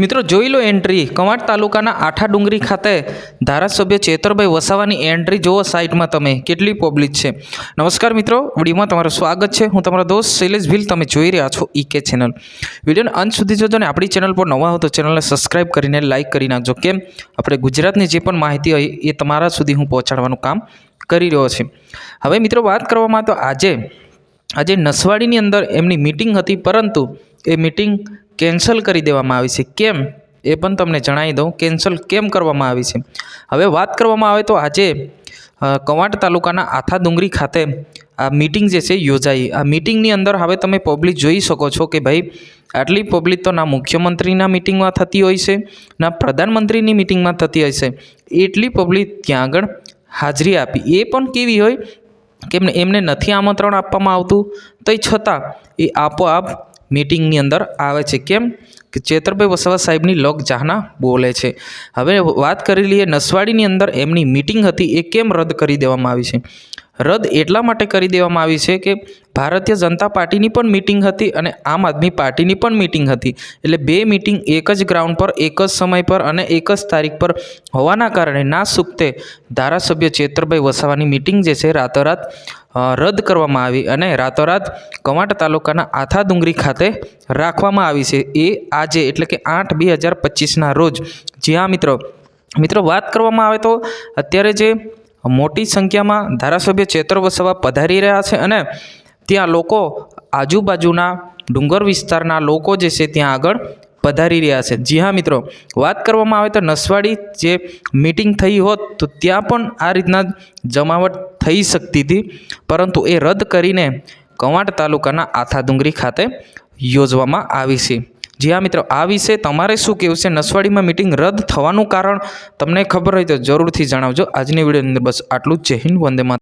મિત્રો જોઈ લો એન્ટ્રી કવાંટ તાલુકાના આઠા ડુંગરી ખાતે ધારાસભ્ય ચેતરભાઈ વસાવાની એન્ટ્રી જુઓ સાઇટમાં તમે. કેટલી પબ્લિક છે. નમસ્કાર મિત્રો વિડીયોમાં તમારું સ્વાગત છે. હું તમારો દોસ્ત શૈલેષ ભીલ. તમે જોઈ રહ્યા છો ઈકે ચેનલ વિડીયોને અંત સુધી જોજો ને આપણી ચેનલ પર નવા હો તો ચેનલને સબસ્ક્રાઇબ કરીને લાઇક કરી નાખજો. કેમ? આપણે ગુજરાતની જે પણ માહિતી હોય એ તમારા સુધી હું પહોંચાડવાનું કામ કરી રહ્યો છે. હવે મિત્રો વાત કરવામાં તો આજે આજે નસવાડીની અંદર એમની મિટિંગ હતી, પરંતુ એ મિટિંગ કેન્સલ કરી દેવામાં આવી છે. કેમ? એ પણ તમને જણાવી દઉં. કેન્સલ કેમ કરવામાં આવી છે? હવે વાત કરવામાં આવે તો આજે કવાંટ તાલુકાના આથા ડુંગરી ખાતે આ મિટિંગ જે છે યોજાઈ. આ મિટિંગની અંદર હવે તમે પબ્લિક જોઈ શકો છો કે ભાઈ, આટલી પબ્લિક તો ના મુખ્યમંત્રીના મિટિંગમાં થતી હોય છે, ના પ્રધાનમંત્રીની મિટિંગમાં થતી હોય છે. એટલી પબ્લિક ત્યાં આગળ હાજરી આપી. એ પણ કેવી હોય કે એમને એમને નથી આમંત્રણ આપવામાં આવતું. તોય છતાં એ આપોઆપ મિટિંગની અંદર આવે છે. કેમ? કે ચેતરભાઈ વસાવા સાહેબની લોક જાહના બોલે છે. હવે વાત કરી લઈએ નસવાડીની અંદર એમની મિટિંગ હતી. એ કેમ રદ કરી દેવામાં આવી છે? રદ એટલા માટે કરી દેવામાં આવી છે કે ભારતીય જનતા પાર્ટીની પણ મિટિંગ હતી અને આમ આદમી પાર્ટીની પણ મિટિંગ હતી. એટલે બે મિટિંગ એક જ ગ્રાઉન્ડ પર, એક જ સમય પર અને એક જ તારીખ પર હોવાના કારણે ના સુખતે ધારાસભ્ય ચેતરભાઈ વસાવાની મિટિંગ જે છે રાતોરાત રદ કરવામાં આવી અને રાતોરાત કવાંટ તાલુકાના આથા ડુંગરી ખાતે રાખવામાં આવી છે. એ આજે એટલે કે આઠ બે હજાર પચીસના રોજ જ્યાં મિત્રો મિત્રો વાત કરવામાં આવે તો અત્યારે જે મોટી સંખ્યામાં ધારાસભ્ય ચેતર વસાવા પધારી રહ્યા છે અને ત્યાં લોકો આજુબાજુના ડુંગર વિસ્તારના લોકો જે છે ત્યાં આગળ પધારી રહ્યા છે. જી હા મિત્રો, વાત કરવામાં આવે તો નસવાડી જે મિટિંગ થઈ હોત તો ત્યાં પણ આ રીતના જમાવટ થઈ શકતી હતી, પરંતુ એ રદ કરીને કવાંટ તાલુકાના આથા ડુંગરી ખાતે યોજવામાં આવી છે. જી હા મિત્રો, આ વિશે તમારે શું કહેવું છે? નસવાડીમાં મિટિંગ રદ થવાનું કારણ તમને ખબર હોય તો જરૂરથી જણાવજો. આજની વિડીયોની અંદર બસ આટલું જ. જય હિન્દ, વંદે માતરમ